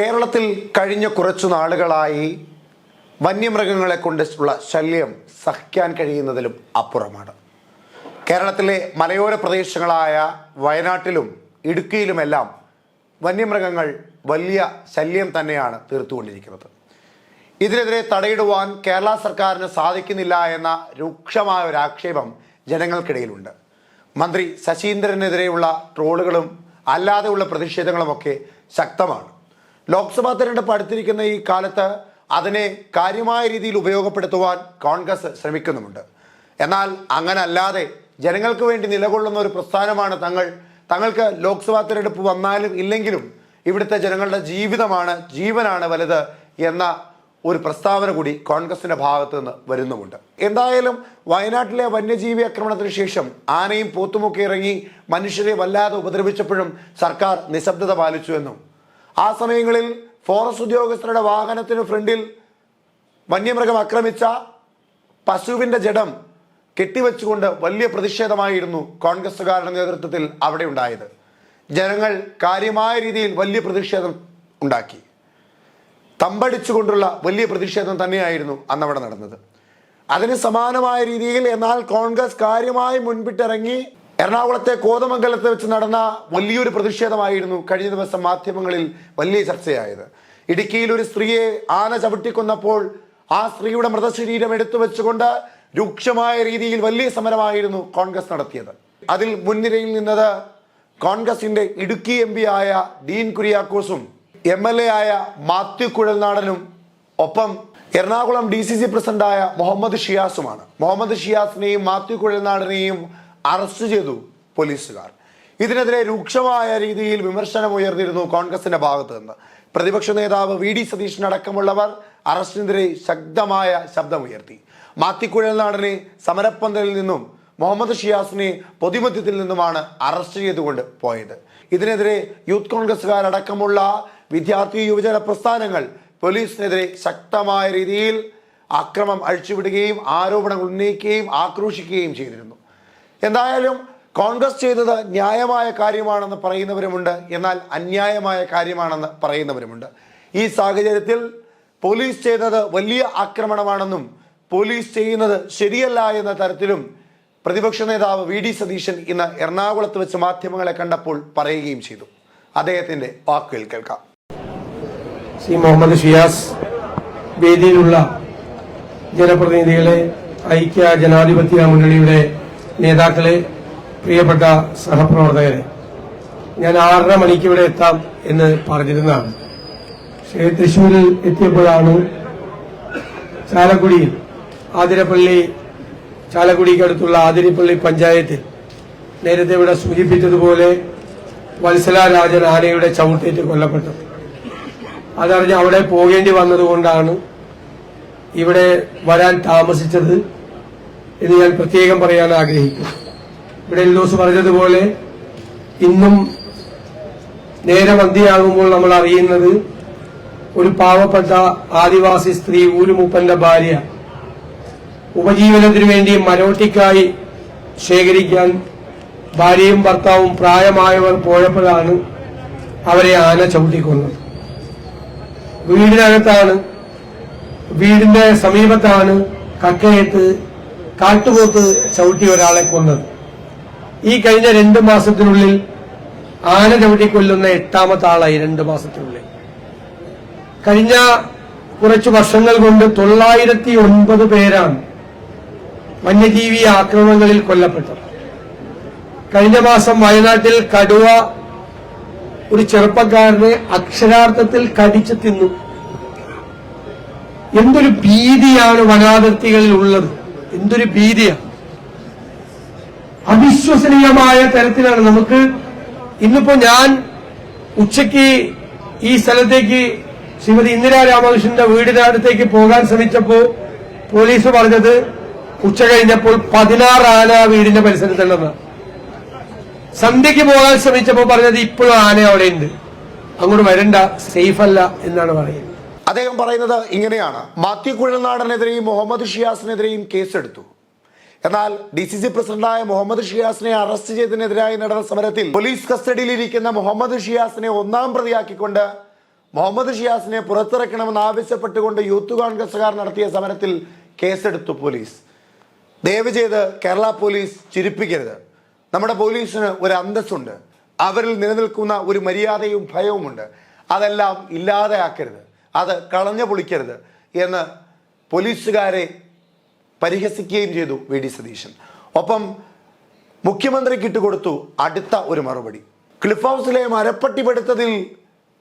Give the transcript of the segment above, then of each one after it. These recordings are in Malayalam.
കേരളത്തിൽ കഴിഞ്ഞ കുറച്ചു നാളുകളായി വന്യമൃഗങ്ങളെ കൊണ്ടുള്ള ശല്യം സഹിക്കാൻ കഴിയുന്നതിലും അപ്പുറമാണ്. കേരളത്തിലെ മലയോര പ്രദേശങ്ങളായ വയനാട്ടിലും ഇടുക്കിയിലുമെല്ലാം വന്യമൃഗങ്ങൾ വലിയ ശല്യം തന്നെയാണ് തീർത്തുകൊണ്ടിരിക്കുന്നത്. ഇതിനെതിരെ തടയിടുവാൻ കേരള സർക്കാരിന് സാധിക്കുന്നില്ല എന്ന രൂക്ഷമായ ഒരു ആക്ഷേപം ജനങ്ങൾക്കിടയിലുണ്ട്. മന്ത്രി ശശീന്ദ്രനെതിരെയുള്ള ട്രോളുകളും അല്ലാതെയുള്ള പ്രതിഷേധങ്ങളുമൊക്കെ ശക്തമാണ്. ലോക്സഭാ തെരഞ്ഞെടുപ്പ് അടുത്തിരിക്കുന്ന ഈ കാലത്ത് അതിനെ കാര്യമായ രീതിയിൽ ഉപയോഗപ്പെടുത്തുവാൻ കോൺഗ്രസ് ശ്രമിക്കുന്നുമുണ്ട്. എന്നാൽ അങ്ങനല്ലാതെ ജനങ്ങൾക്ക് വേണ്ടി നിലകൊള്ളുന്ന ഒരു പ്രസ്ഥാനമാണ് തങ്ങൾ. തങ്ങൾക്ക് ലോക്സഭാ തെരഞ്ഞെടുപ്പ് വന്നാലും ഇല്ലെങ്കിലും ഇവിടുത്തെ ജനങ്ങളുടെ ജീവിതമാണ് ജീവനാണ് വലുത് എന്ന ഒരു പ്രസ്താവന കൂടി കോൺഗ്രസിന്റെ ഭാഗത്തു നിന്ന് വരുന്നുമുണ്ട്. എന്തായാലും വയനാട്ടിലെ വന്യജീവി ആക്രമണത്തിന് ശേഷം ആനയും പോത്തുമൊക്കെ ഇറങ്ങി മനുഷ്യരെ വല്ലാതെ ഉപദ്രവിച്ചപ്പോഴും സർക്കാർ നിശബ്ദത പാലിച്ചു എന്നും ആ സമയങ്ങളിൽ ഫോറസ്റ്റ് ഉദ്യോഗസ്ഥരുടെ വാഹനത്തിന് ഫ്രണ്ടിൽ വന്യമൃഗം ആക്രമിച്ച പശുവിന്റെ ജഡം കെട്ടിവെച്ചുകൊണ്ട് വലിയ പ്രതിഷേധമായിരുന്നു കോൺഗ്രസുകാരുടെ നേതൃത്വത്തിൽ അവിടെ ഉണ്ടായത്. ജനങ്ങൾ കാര്യമായ രീതിയിൽ വലിയ പ്രതിഷേധം ഉണ്ടാക്കി. തമ്പടിച്ചുകൊണ്ടുള്ള വലിയ പ്രതിഷേധം തന്നെയായിരുന്നു അന്ന് അവിടെ നടന്നത്. അതിന് സമാനമായ രീതിയിൽ എന്നാൽ കോൺഗ്രസ് കാര്യമായി മുൻപിട്ടിറങ്ങി എറണാകുളത്തെ കോതമംഗലത്ത് വെച്ച് നടന്ന വലിയൊരു പ്രതിഷേധമായിരുന്നു കഴിഞ്ഞ ദിവസം മാധ്യമങ്ങളിൽ വലിയ ചർച്ചയായത്. ഇടുക്കിയിൽ ഒരു സ്ത്രീയെ ആന ചവിട്ടിക്കൊന്നപ്പോൾ ആ സ്ത്രീയുടെ മൃതശരീരം എടുത്തു വെച്ചുകൊണ്ട് രൂക്ഷമായ രീതിയിൽ വലിയ സമരമായിരുന്നു കോൺഗ്രസ് നടത്തിയത്. അതിൽ മുൻനിരയിൽ നിന്നത് കോൺഗ്രസിന്റെ ഇടുക്കി എം പി ആയ ഡീൻ കുര്യാക്കോസും എം എൽ എ ആയ മാത്യു കുഴൽനാടനും ഒപ്പം എറണാകുളം ഡി സി സി പ്രസിഡന്റായ മുഹമ്മദ് ഷിയാസുമാണ്. മുഹമ്മദ് ഷിയാസിനെയും മാത്യു കുഴൽനാടനെയും അറസ്റ്റ് ചെയ്തു പോലീസുകാർ. ഇതിനെതിരെ രൂക്ഷമായ രീതിയിൽ വിമർശനം ഉയർന്നിരുന്നു കോൺഗ്രസിന്റെ ഭാഗത്തു നിന്ന്. പ്രതിപക്ഷ നേതാവ് വി ഡി സതീശൻ അടക്കമുള്ളവർ അറസ്റ്റിനെതിരെ ശക്തമായ ശബ്ദമുയർത്തി. മാത്തിക്കുഴൽ നാടനെ സമരപ്പന്തലിൽ നിന്നും മുഹമ്മദ് ഷിയാസിനെ പൊതുമധ്യത്തിൽ നിന്നുമാണ് അറസ്റ്റ് ചെയ്തുകൊണ്ട് പോയത്. ഇതിനെതിരെ യൂത്ത് കോൺഗ്രസുകാരടക്കമുള്ള വിദ്യാർത്ഥി യുവജന പ്രസ്ഥാനങ്ങൾ പോലീസിനെതിരെ ശക്തമായ രീതിയിൽ അക്രമം അഴിച്ചുവിടുകയും ആരോപണങ്ങൾ ഉന്നയിക്കുകയും ആക്രോശിക്കുകയും ചെയ്തിരുന്നു. എന്തായാലും കോൺഗ്രസ് ചെയ്തത് ന്യായമായ കാര്യമാണെന്ന് പറയുന്നവരുമുണ്ട്. എന്നാൽ അന്യായമായ കാര്യമാണെന്ന് പറയുന്നവരുമുണ്ട്. ഈ സാഹചര്യത്തിൽ പോലീസ് ചെയ്തത് വലിയ ആക്രമണമാണെന്നും പോലീസ് ചെയ്യുന്നത് ശരിയല്ല എന്ന തരത്തിലും പ്രതിപക്ഷ നേതാവ് വി ഡി സതീശൻ ഇന്ന് എറണാകുളത്ത് വെച്ച് മാധ്യമങ്ങളെ കണ്ടപ്പോൾ പറയുകയും ചെയ്തു. അദ്ദേഹത്തിന്റെ വാക്കുകൾ കേൾക്കാം. സി മുഹമ്മദ് ഷിയാസ് വേദിയിലുള്ള ജനപ്രതിനിധികളെ ഐക്യ ജനാധിപത്യ മുന്നണിയുടെ നേതാക്കളെ പ്രിയപ്പെട്ട സഹപ്രവർത്തകരെ ഞാൻ ആറര മണിക്ക് ഇവിടെ എത്താം എന്ന് പറഞ്ഞിരുന്നതാണ്. പക്ഷേ തൃശ്ശൂരിൽ എത്തിയപ്പോഴാണ് ചാലക്കുടിയിൽ ആതിരപ്പള്ളി ചാലക്കുടിക്കടുത്തുള്ള ആതിരപ്പള്ളി പഞ്ചായത്തിൽ നേരത്തെ ഇവിടെ സൂചിപ്പിച്ചതുപോലെ വത്സല രാജൻ ആനയുടെ ചവിട്ടേറ്റ് കൊല്ലപ്പെട്ടു അതറിഞ്ഞ് അവിടെ പോകേണ്ടി വന്നതുകൊണ്ടാണ് ഇവിടെ വരാൻ താമസിച്ചത് എന്ന് ഞാൻ പ്രത്യേകം പറയാൻ ആഗ്രഹിക്കുന്നു. ഇവിടെ എൽദോസ് പറഞ്ഞതുപോലെ ഇന്നും നേരെ മന്തിയാകുമ്പോൾ നമ്മൾ അറിയുന്നത് ഒരു പാവപ്പെട്ട ആദിവാസി സ്ത്രീ ഊരുമൂപ്പന്റെ ഭാര്യ ഉപജീവനത്തിനു വേണ്ടി മരോട്ടിക്കായി ശേഖരിക്കാൻ ഭാര്യയും ഭർത്താവും പ്രായമായവർ പോയപ്പോഴാണ് അവരെ ആന ചവിട്ടിക്കൊന്നത്. വീടിനകത്താണ് വീടിന്റെ സമീപത്താണ് കക്കയത്ത് കാട്ടുപോത്ത് ചവിട്ടി ഒരാളെ കൊന്നത്. ഈ കഴിഞ്ഞ രണ്ട് മാസത്തിനുള്ളിൽ ആന ചവിട്ടി കൊല്ലുന്ന എട്ടാമത്തെ ആളായി രണ്ട് മാസത്തിനുള്ളിൽ. കഴിഞ്ഞ കുറച്ച് വർഷങ്ങൾ കൊണ്ട് തൊള്ളായിരത്തി ഒൻപത് പേരാണ് വന്യജീവി ആക്രമണങ്ങളിൽ കൊല്ലപ്പെട്ടത്. കഴിഞ്ഞ മാസം വയനാട്ടിൽ കടുവ ഒരു ചെറുപ്പക്കാരനെ അക്ഷരാർത്ഥത്തിൽ കടിച്ചു തിന്നു. എന്തൊരു ഭീതിയാണ് വനാതിർത്തികളിൽ ഉള്ളത്. എന്തൊരു ഭീതിയാണ് അവിശ്വസനീയമായ തരത്തിലാണ് നമുക്ക് ഇന്നിപ്പോ ഞാൻ ഉച്ചയ്ക്ക് ഈ സ്ഥലത്തേക്ക് ശ്രീമതി ഇന്ദിരാ രാമകൃഷ്ണന്റെ അടുത്തേക്ക് പോകാൻ ശ്രമിച്ചപ്പോ പോലീസ് പറഞ്ഞത് ഉച്ച കഴിഞ്ഞപ്പോൾ പതിനാറ് ആന വീടിന്റെ പരിസരത്തുള്ളതാണ്. സന്ധ്യയ്ക്ക് പോകാൻ ശ്രമിച്ചപ്പോൾ പറഞ്ഞത് ഇപ്പോഴും ആന അവിടെയുണ്ട്. അങ്ങോട്ട് വരണ്ട സേഫ് അല്ല എന്നാണ് പറയുന്നത്. അദ്ദേഹം പറയുന്നത് ഇങ്ങനെയാണ്. മാത്യു കുഴൽനാടനെതിരെയും മുഹമ്മദ് ഷിയാസിനെതിരെയും കേസെടുത്തു. എന്നാൽ ഡി സി സി പ്രസിഡന്റായ മുഹമ്മദ് ഷിയാസിനെ അറസ്റ്റ് ചെയ്തതിനെതിരായി നടന്ന സമരത്തിൽ പോലീസ് കസ്റ്റഡിയിലിരിക്കുന്ന മുഹമ്മദ് ഷിയാസിനെ ഒന്നാം പ്രതിയാക്കിക്കൊണ്ട് മുഹമ്മദ് ഷിയാസിനെ പുറത്തിറക്കണമെന്ന് ആവശ്യപ്പെട്ടുകൊണ്ട് യൂത്ത് കോൺഗ്രസുകാർ നടത്തിയ സമരത്തിൽ കേസെടുത്തു പോലീസ്. ദയവ് ചെയ്ത് കേരള പോലീസ് ചിരിപ്പിക്കരുത്. നമ്മുടെ പോലീസിന് ഒരു അന്തസ്സുണ്ട്. അവരിൽ നിലനിൽക്കുന്ന ഒരു മര്യാദയും ഭയവുമുണ്ട്. അതെല്ലാം ഇല്ലാതെയാക്കരുത്. അത് കളഞ്ഞു പൊളിക്കരുത് എന്ന് പോലീസുകാരെ പരിഹസിക്കുകയും ചെയ്തു വി ഡി സതീശൻ. ഒപ്പം മുഖ്യമന്ത്രിക്ക് ഇട്ടുകൊടുത്തു അടുത്ത ഒരു മറുപടി. ക്ലിഫ് ഹൗസിലെ മരപ്പട്ടിപ്പെടുത്തതിൽ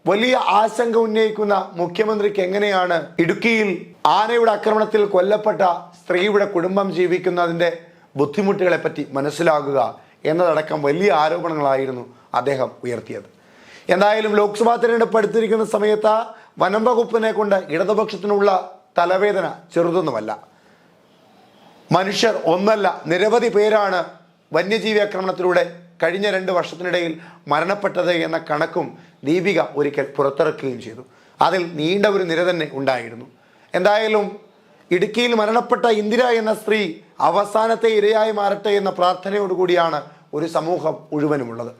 വലിയ ആശങ്ക ഉന്നയിക്കുന്ന മുഖ്യമന്ത്രിക്ക് എങ്ങനെയാണ് ഇടുക്കിയിൽ ആനയുടെ ആക്രമണത്തിൽ കൊല്ലപ്പെട്ട സ്ത്രീയുടെ കുടുംബം ജീവിക്കുന്നതിന്റെ ബുദ്ധിമുട്ടുകളെ പറ്റി മനസ്സിലാകുക എന്നതടക്കം വലിയ ആരോപണങ്ങളായിരുന്നു അദ്ദേഹം ഉയർത്തിയത്. എന്തായാലും ലോക്സഭാ തിരഞ്ഞെടുപ്പ് അടുത്തിരിക്കുന്ന സമയത്ത് വനം വകുപ്പിനെ കൊണ്ട് ഇടതുപക്ഷത്തിനുള്ള തലവേദന ചെറുതൊന്നുമല്ല. മനുഷ്യർ ഒന്നല്ല നിരവധി പേരാണ് വന്യജീവി ആക്രമണത്തിലൂടെ കഴിഞ്ഞ രണ്ട് വർഷത്തിനിടയിൽ മരണപ്പെട്ടത് എന്ന കണക്കും ദീപിക ഒരിക്കൽ പുറത്തിറക്കുകയും ചെയ്തു. അതിൽ നീണ്ട ഒരു നിര തന്നെ ഉണ്ടായിരുന്നു. എന്തായാലും ഇടുക്കിയിൽ മരണപ്പെട്ട ഇന്ദിര എന്ന സ്ത്രീ അവസാനത്തെ ഇരയായി മാറട്ടെ എന്ന പ്രാർത്ഥനയോടുകൂടിയാണ് ഒരു സമൂഹം മുഴുവനുമുള്ളത്.